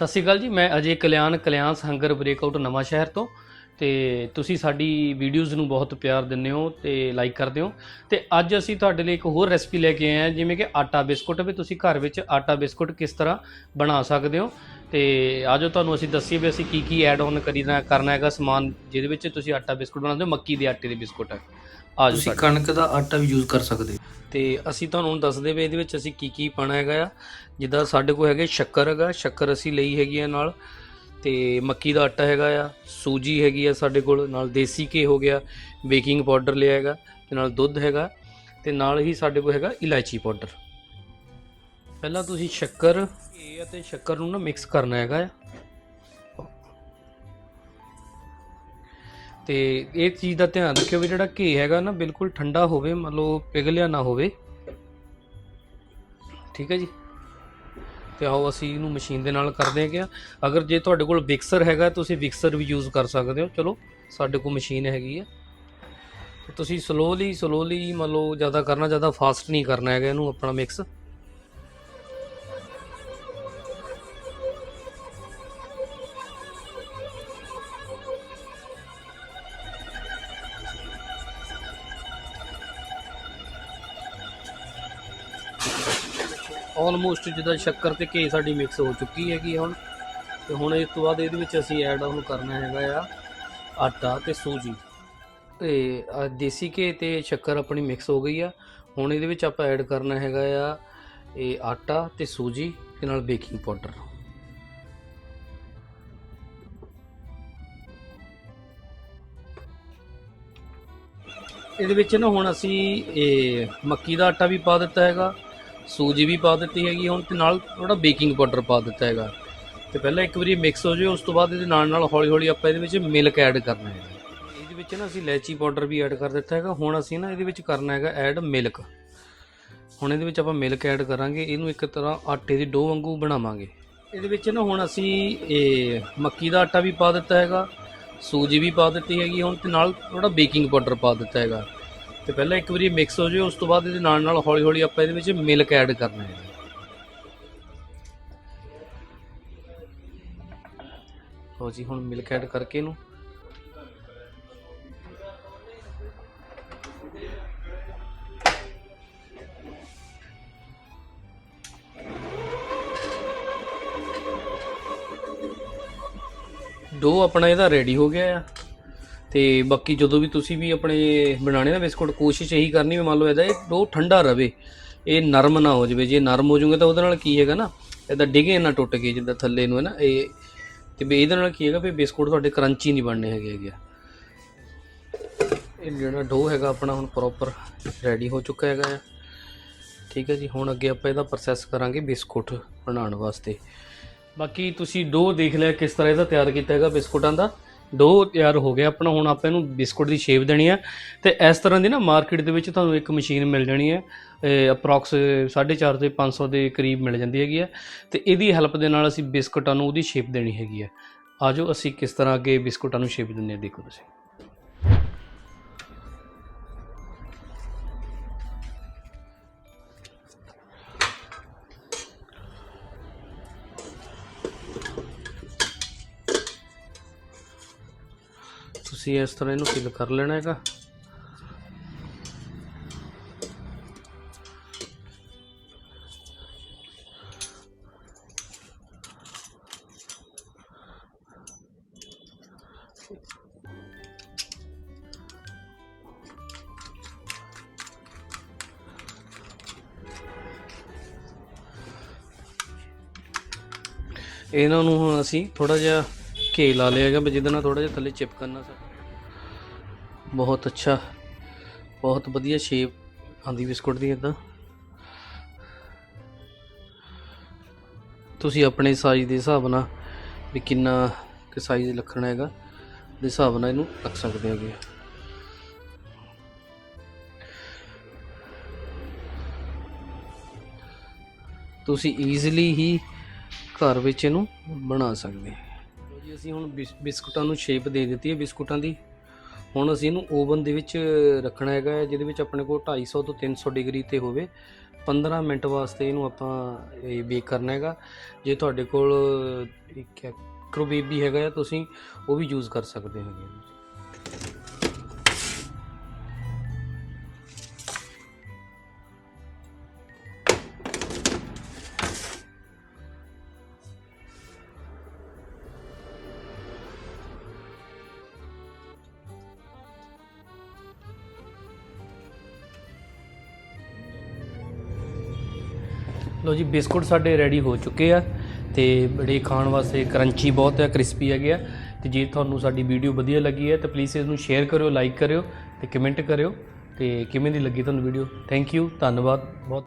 ਸਤਿ ਸ਼੍ਰੀ ਅਕਾਲ ਜੀ, ਮੈਂ ਅਜੇ ਕਲਿਆਣ ਕਲਿਆਣਸ ਹੰਗਰ ਬ੍ਰੇਕਆਊਟ ਨਵਾਂ ਸ਼ਹਿਰ ਤੋਂ ਤੇ ਤੁਸੀਂ ਸਾਡੀ ਵੀਡੀਓਜ਼ ਨੂੰ ਬਹੁਤ ਪਿਆਰ ਦਿੰਦੇ ਹੋ ਤੇ ਲਾਈਕ ਕਰਦੇ ਹੋ। ਤੇ ਅੱਜ ਅਸੀਂ ਤੁਹਾਡੇ ਲਈ ਇੱਕ ਹੋਰ ਰੈਸਪੀ ਲੈ ਕੇ ਆਏ ਹਾਂ, ਜਿਵੇਂ ਕਿ ਆਟਾ ਬਿਸਕੁਟ। ਵੀ ਤੁਸੀਂ ਘਰ ਵਿੱਚ ਆਟਾ ਬਿਸਕੁਟ ਕਿਸ ਤਰ੍ਹਾਂ ਬਣਾ ਸਕਦੇ ਹੋ? ਤੇ ਆਜੋ ਤੁਹਾਨੂੰ ਅਸੀਂ ਦੱਸੀਏ ਵੀ ਅਸੀਂ ਕੀ ਕੀ ਐਡ ਆਨ ਕਰੀਨਾ ਕਰਨਾ ਹੈਗਾ ਸਮਾਨ ਜਿਹਦੇ ਵਿੱਚ ਤੁਸੀਂ ਆਟਾ ਬਿਸਕੁਟ ਬਣਾਉਂਦੇ ਹੋ ਮੱਕੀ ਦੇ ਆਟੇ ਦੇ ਬਿਸਕੁਟ। ਆਜੋ ਤੁਸੀਂ ਸਾਡੇ। ਕਣਕ ਦਾ ਆਟਾ ਵੀ ਯੂਜ਼ ਕਰ ਸਕਦੇ ਹੋ। ਤੇ ਅਸੀਂ ਤੁਹਾਨੂੰ ਹੁਣ ਦੱਸਦੇ ਵੀ ਇਹਦੇ ਵਿੱਚ ਅਸੀਂ ਕੀ ਕੀ ਪਾਣਾ ਹੈਗਾ ਆ। ਜਿੱਦਾਂ ਸਾਡੇ ਕੋਲ ਹੈਗੇ ਸ਼ੱਕਰ ਹੈਗਾ ਸ਼ੱਕਰ ਅਸੀਂ ਲਈ ਹੈਗੀ ਆ ਨਾਲ। ਤੇ ਮੱਕੀ ਦਾ ਆਟਾ ਹੈਗਾ ਆ ਸੂਜੀ ਹੈਗੀ ਆ ਸਾਡੇ ਕੋਲ ਨਾਲ ਦੇਸੀ ਘੀ ਹੋ ਗਿਆ ਬੇਕਿੰਗ ਪਾਊਡਰ ਲਿਆ ਹੈਗਾ ਤੇ ਨਾਲ ਦੁੱਧ ਹੈਗਾ ਤੇ ਨਾਲ ਹੀ ਸਾਡੇ ਕੋਲ ਹੈਗਾ ਇਲਾਇਚੀ ਪਾਊਡਰ। ਪਹਿਲਾਂ ਤੁਸੀਂ ਸ਼ੱਕਰ ਇਹ ਅਤੇ ਸ਼ੱਕਰ ਨੂੰ ਨਾ ਮਿਕਸ ਕਰਨਾ ਹੈਗਾ ਆ। ਤੇ ਇਹ ਚੀਜ਼ ਦਾ ਧਿਆਨ ਰੱਖਿਓ ਵੀ ਜਿਹੜਾ ਘੀ ਹੈਗਾ ਨਾ ਬਿਲਕੁਲ ਠੰਡਾ ਹੋਵੇ, ਮਤਲਬ ਪਿਘਲਿਆ ਨਾ ਹੋਵੇ। ਠੀਕ ਹੈ ਜੀ? ਤੇ ਆਓ ਅਸੀਂ ਇਹਨੂੰ ਮਸ਼ੀਨ ਦੇ ਨਾਲ ਕਰਦੇ ਹੈਗੇ ਆ। ਅਗਰ ਜੇ ਤੁਹਾਡੇ ਕੋਲ ਵਿਕਸਰ ਹੈਗਾ, ਤੁਸੀਂ ਵਿਕਸਰ ਵੀ ਯੂਜ਼ ਕਰ ਸਕਦੇ ਹੋ। ਚਲੋ, ਸਾਡੇ ਕੋਲ ਮਸ਼ੀਨ ਹੈਗੀ ਆ। ਤੇ ਤੁਸੀਂ ਸਲੋਲੀ ਸਲੋਲੀ ਮੰਨ ਲਓ ਜ਼ਿਆਦਾ ਕਰਨਾ, ਜ਼ਿਆਦਾ ਫਾਸਟ ਨਹੀਂ ਕਰਨਾ ਹੈਗਾ ਇਹਨੂੰ ਆਪਣਾ ਮਿਕਸ ਆਲਮੋਸਟ ਜਿੱਦਾਂ ਸ਼ੱਕਰ ਤੇ ਘੇ ਸਾਡੀ ਮਿਕਸ ਹੋ ਚੁੱਕੀ ਹੈਗੀ ਹੁਣ। ਤੇ ਹੁਣ ਇਸ ਤੋਂ ਬਾਅਦ ਇਹਦੇ ਵਿੱਚ ਅਸੀਂ ਐਡ ਆਨ ਕਰਨਾ ਹੈਗਾ ਆ ਆਟਾ ਤੇ ਸੂਜੀ। ਤੇ ਦੇਸੀ ਘੇ ਤੇ ਸ਼ੱਕਰ ਆਪਣੀ ਮਿਕਸ ਹੋ ਗਈ ਆ। ਹੁਣ ਇਹਦੇ ਵਿੱਚ ਆਪਾਂ ਐਡ ਕਰਨਾ ਹੈਗਾ ਆ ਇਹ ਆਟਾ ਤੇ ਸੂਜੀ ਤੇ ਨਾਲ ਬੇਕਿੰਗ ਪਾਊਡਰ ਇਹਦੇ ਵਿੱਚ ਨਾ ਹੁਣ ਅਸੀਂ ਇਹ ਮੱਕੀ ਦਾ ਆਟਾ ਵੀ ਪਾ ਦਿੱਤਾ ਹੈਗਾ। ਸੂਜੀ ਵੀ ਪਾ ਦਿੱਤੀ ਹੈਗੀ, ਹੁਣ ਤੇ ਨਾਲ ਥੋੜਾ ਬੇਕਿੰਗ ਪਾਊਡਰ ਪਾ ਦਿੱਤਾ ਹੈਗਾ। ਤੇ ਪਹਿਲਾਂ ਇੱਕ ਵਾਰੀ ਮਿਕਸ ਹੋ ਜਾਵੇ, ਉਸ ਤੋਂ ਬਾਅਦ ਇਹਦੇ ਨਾਲ ਨਾਲ ਹੌਲੀ ਹੌਲੀ ਆਪਾਂ ਇਹਦੇ ਵਿੱਚ ਮਿਲਕ ਐਡ ਕਰਨਾ ਹੈ ਇਹਦੇ ਵਿੱਚ ਨਾ ਅਸੀਂ ਇਲਾਇਚੀ ਪਾਊਡਰ ਵੀ ਐਡ ਕਰ ਦਿੱਤਾ ਹੈਗਾ, ਹੁਣ ਅਸੀਂ ਨਾ ਇਹਦੇ ਵਿੱਚ ਕਰਨਾ ਹੈਗਾ ਐਡ ਮਿਲਕ ਹੁਣ ਇਹਦੇ ਵਿੱਚ ਆਪਾਂ ਮਿਲਕ ਐਡ ਕਰਾਂਗੇ, ਇਹਨੂੰ ਇੱਕ ਤਰ੍ਹਾਂ ਆਟੇ ਦੀ ਡੋ ਵਾਂਗੂ ਬਣਾਵਾਂਗੇ। ਇਹਦੇ ਵਿੱਚ ਨਾ ਹੁਣ ਅਸੀਂ ਇਹ ਮੱਕੀ ਦਾ ਆਟਾ ਵੀ ਪਾ ਦਿੱਤਾ ਹੈਗਾ, ਸੂਜੀ ਵੀ ਪਾ ਦਿੱਤੀ ਹੈਗੀ, ਹੁਣ ਤੇ ਨਾਲ ਥੋੜਾ ਬੇਕਿੰਗ ਪਾਊਡਰ ਪਾ ਦਿੱਤਾ ਹੈਗਾ। ਤੇ ਪਹਿਲਾਂ ਇੱਕ ਵਾਰੀ ਮਿਕਸ ਹੋ ਜਾਵੇ ਉਸ ਤੋਂ ਬਾਅਦ ਇਹਦੇ ਨਾਲ ਨਾਲ ਹੌਲੀ ਹੌਲੀ ਆਪਾਂ ਇਹਦੇ ਵਿੱਚ ਮਿਲਕ ਐਡ ਕਰਨਾ ਹੈ। ਲਓ ਜੀ, ਹੁਣ ਮਿਲਕ ਐਡ ਕਰਕੇ ਇਹਨੂੰ। ਡੋ ਆਪਣਾ ਇਹਦਾ ਰੈਡੀ ਹੋ ਗਿਆ ਆ। ਤੇ ਬਾਕੀ ਜਦੋਂ ਵੀ ਤੁਸੀਂ ਵੀ ਆਪਣੇ ਬਣਾਣੇ ਨਾ ਬਿਸਕੁਟ, ਕੋਸ਼ਿਸ਼ ਇਹੀ ਕਰਨੀ ਵੀ ਮੰਨ ਲਓ ਇਹਦਾ ਇਹ ਡੋ ਠੰਡਾ ਰਵੇ, ਇਹ ਨਰਮ ਨਾ ਹੋ ਜਾਵੇ। ਜੇ ਨਰਮ ਹੋ ਜਾਊਗਾ ਤਾਂ ਉਹਦੇ ਨਾਲ ਕੀ ਹੈਗਾ ਨਾ, ਇਹਦਾ ਡਿਗੇ ਨਾ ਟੁੱਟ ਗਏ ਜਿੱਦਾਂ ਥੱਲੇ ਨੂੰ ਹੈ ਨਾ, ਇਹ ਤੇ ਵੀ ਇਹਦੇ ਨਾਲ ਕੀ ਹੈਗਾ ਵੀ ਬਿਸਕੁਟ ਤੁਹਾਡੇ ਕਰੰਚੀ ਨਹੀਂ ਬਣਨੇ ਹੈਗੇ ਹੈਗੇ ਆ। ਇਹ ਜਿਹੜਾ ਡੋ ਹੈਗਾ ਆਪਣਾ ਹੁਣ ਪ੍ਰੋਪਰ ਰੈਡੀ ਹੋ ਚੁੱਕਾ ਹੈਗਾ ਆ। ਠੀਕ ਹੈ ਜੀ, ਹੁਣ ਅੱਗੇ ਆਪਾਂ ਇਹਦਾ ਪ੍ਰੋਸੈਸ ਕਰਾਂਗੇ ਬਿਸਕੁਟ ਬਣਾਉਣ ਵਾਸਤੇ। ਬਾਕੀ ਤੁਸੀਂ ਡੋ ਦੇਖ ਲਿਆ ਕਿਸ ਤਰ੍ਹਾਂ ਇਹਦਾ ਤਿਆਰ ਕੀਤਾ ਹੈਗਾ ਬਿਸਕੁਟਾਂ ਦਾ। ਡੋ ਤਿਆਰ ਹੋ ਗਿਆ ਆਪਣਾ ਹੁਣ ਆਪਾਂ ਇਹਨੂੰ ਬਿਸਕੁਟ ਦੀ ਸ਼ੇਪ ਦੇਣੀ ਹੈ ਤੇ ਇਸ ਤਰ੍ਹਾਂ ਦੀ ਨਾ ਮਾਰਕੀਟ ਦੇ ਵਿੱਚ ਤੁਹਾਨੂੰ ਇੱਕ ਮਸ਼ੀਨ ਮਿਲ ਜਾਣੀ ਹੈ। ਅਪਰੋਕਸ 4.5 ਤੇ 500 ਦੇ ਕਰੀਬ ਮਿਲ ਜਾਂਦੀ ਹੈਗੀ ਹੈ। ਤੇ ਇਹਦੀ ਹੈਲਪ ਦੇ ਨਾਲ ਅਸੀਂ ਬਿਸਕੁਟਾਂ ਨੂੰ ਉਹਦੀ ਸ਼ੇਪ ਦੇਣੀ ਹੈਗੀ ਹੈ। ਆਜੋ ਅਸੀਂ ਕਿਸ ਤਰ੍ਹਾਂ ਅੱਗੇ ਬਿਸਕੁਟਾਂ ਨੂੰ ਸ਼ੇਪ ਦਿੰਦੇ ਹਾਂ, ਦੇਖੋ ਤੁਸੀਂ। ਤੁਸੀਂ ਇਸ ਤਰ੍ਹਾਂ ਇਹਨੂੰ ਫਿਲ ਕਰ ਲੈਣਾ ਹੈਗਾ। ਇਹਨਾਂ ਨੂੰ ਹੁਣ ਅਸੀਂ ਥੋੜਾ ਜਿਹਾ ਘੇ ਲਾ ਲਿਆ ਹੈਗਾ ਵੀ ਜਿਹਦੇ ਨਾਲ ਥੋੜਾ ਜਿਹਾ ਥੱਲੇ ਚਿਪਕਣ ਨਾ ਸਕੇ। ਬਹੁਤ ਅੱਛਾ, ਬਹੁਤ ਵਧੀਆ ਸ਼ੇਪ ਆਂਦੀ ਬਿਸਕੁਟ ਦੀ ਇਦਾਂ। ਤੁਸੀਂ ਆਪਣੇ ਸਾਈਜ਼ ਦੇ ਹਿਸਾਬ ਨਾਲ ਵੀ ਕਿੰਨਾ ਕਿ ਸਾਈਜ਼ ਰੱਖਣਾ ਹੈਗਾ, ਦੇ ਹਿਸਾਬ ਨਾਲ ਇਹਨੂੰ ਰੱਖ ਸਕਦੇ ਹੈਗੇ ਤੁਸੀਂ ਈਜ਼ੀਲੀ ਹੀ ਘਰ ਵਿੱਚ ਇਹਨੂੰ ਬਣਾ ਸਕਦੇ ਲਓ ਜੀ, ਅਸੀਂ ਹੁਣ ਬਿਸ- ਬਿਸਕੁਟਾਂ ਨੂੰ ਸ਼ੇਪ ਦੇ ਦਿੱਤੀ ਹੈ, ਬਿਸਕੁਟਾਂ ਦੀ ਹੁਣ ਅਸੀਂ ਇਹਨੂੰ ਓਵਨ ਦੇ ਵਿੱਚ ਰੱਖਣਾ ਹੈਗਾ ਹੈ, ਜਿਹਦੇ ਵਿੱਚ ਆਪਣੇ ਕੋਲ 250 ਤੋਂ 300 ਡਿਗਰੀ ਤੇ ਹੋਵੇ। 15 ਮਿੰਟ ਵਾਸਤੇ ਇਹਨੂੰ ਆਪਾਂ ਇਹ ਬੇਕ ਕਰਨਾ ਹੈਗਾ। ਜੇ ਤੁਹਾਡੇ ਕੋਲ ਇੱਕ ਮਾਈਕ੍ਰੋਵੇਵ ਵੀ ਹੈਗਾ ਆ ਤੁਸੀਂ ਉਹ ਵੀ ਯੂਜ਼ ਕਰ ਸਕਦੇ ਹੈਗੇ ਲੋ ਜੀ, ਬਿਸਕੁਟ ਸਾਡੇ ਰੈਡੀ ਹੋ ਚੁੱਕੇ ਆ ਤੇ ਬੜੇ ਖਾਣ ਵਾਸਤੇ ਕਰੰਚੀ ਬਹੁਤ ਹੈ ਕ੍ਰਿਸਪੀ ਹੈਗੇ ਆ। ਤੇ ਜੇ ਤੁਹਾਨੂੰ ਸਾਡੀ ਵੀਡੀਓ ਵਧੀਆ ਲੱਗੀ ਹੈ, ਤਾਂ ਪਲੀਜ਼ ਇਸ ਨੂੰ ਸ਼ੇਅਰ ਕਰਿਓ ਲਾਈਕ ਕਰਿਓ ਤੇ ਕਮੈਂਟ ਕਰਿਓ ਤੇ ਕਿਵੇਂ ਦੀ ਲੱਗੀ ਤੁਹਾਨੂੰ ਵੀਡੀਓ ਥੈਂਕ ਯੂ ਧੰਨਵਾਦ, ਬਹੁਤ